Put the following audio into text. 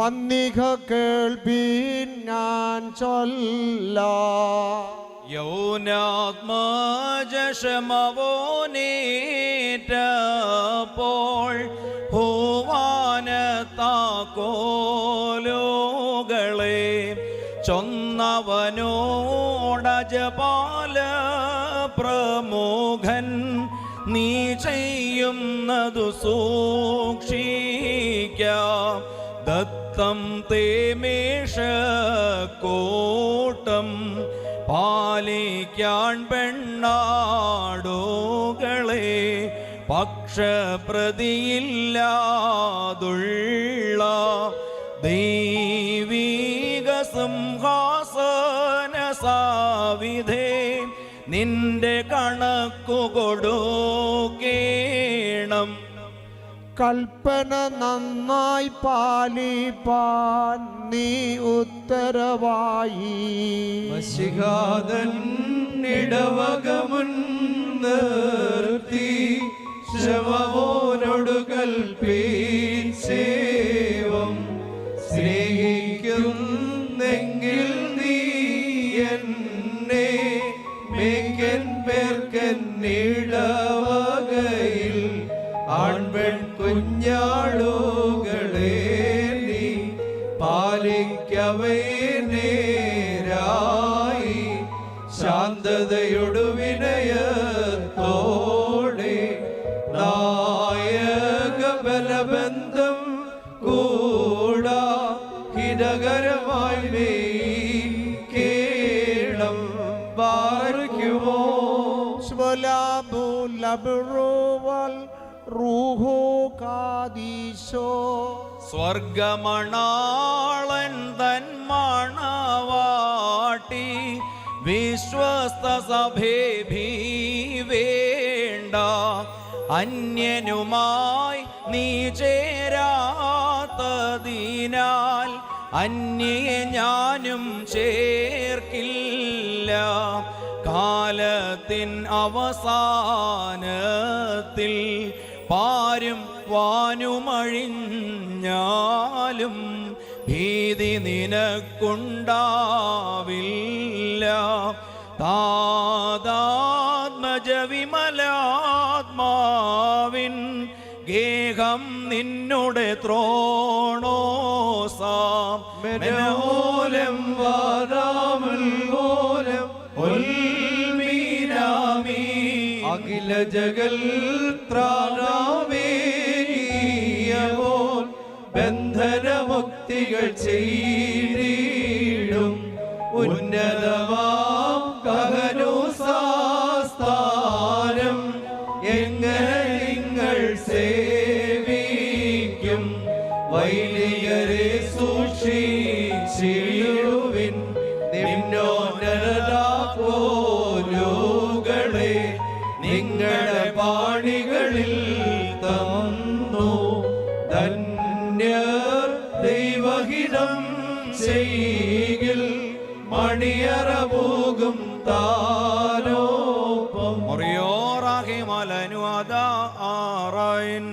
വന്നിക കേൾപ്പീൻ ഞാൻ ചൊല്ല. യൗനാത്മജമവോനേറ്റപ്പോൾ ഭൂവാനത്താക്കോലോകളെ ചൊന്നവനോടജപാല പ്രമുഖൻ നീ ചെയ്യുന്നതു സൂക്ഷിക്കാം. ദത്തം തേമേഷ കോട്ടം പാലിക്കാൻ പെണ്ണാടുകളെ പക്ഷപ്രതിയില്ലാതുള്ള ദൈവീക സിംഹാസന സാവിധേ നിന്റെ കണക്കു കൊടുക്കേണം കൽപ്പന നന്നായി പാലിപ്പാൻ നീ ഉത്തരവായി. മഷികാതൻ ഇടവകമുൻ ശ്രമവോനോട് ശവമോനോടു കൽപ്പീസേവം സ്നേഹിക്കുന്നെങ്കിൽ നീ എന്നെ മേക്കൻ പേർക്കൻ ഇടവകയിൽ ആൺപെൺ കുഞ്ഞാളുകളെ നീ പാലിക്കവയെ നേരായി. ശാന്തതയൊടു വിനയത്തോടെ നായക ബലബന്ധം കൂടാ. ഹിതകരമായി കേളം പാർക്കുമോ സ്വലാബു ലബ്റുവൽ റൂഹോ കാദീശോ. സ്വർഗമണാളൻ തൻ മണവാട്ടി വിശ്വസ്ത സഭേ വേണ്ട. അന്യനുമായി നീ ചേരാത്തതിനാൽ അന്യയെ ഞാനും ചേർക്കില്ല. കാലത്തിൻ അവസാനത്തിൽ പാരും വാനുമഴിഞ്ഞാലും ഭീതി നിനക്കുണ്ടാവില്ല. താതാത്മജവിമലാത്മാവിൻ ഗേഹം നിന്നുടെ ത്രോണോസാം. മെനോലം വാരാമൽ അഖില ജഗൽ ബന്ധനമുക്തികൾ ചെയ്തിടും. ഉന്നതമാം കഹനോ സാസ്ഥാനം എങ്ങനെ നിങ്ങൾ സേവിക്കും? വൈലികരെ സൂക്ഷിച്ചിടുവിൻ. നിമ്നോന്നതോലുകളെ നിങ്ങളുടെ പാണികളിൽ തന്നു. ധന്യർ ദൈവഹിതം ചെയ്യിൽ മണിയറ പോകും താരോപ്പം മുറിയോറാകെ മലനു അതാ ആറൈൻ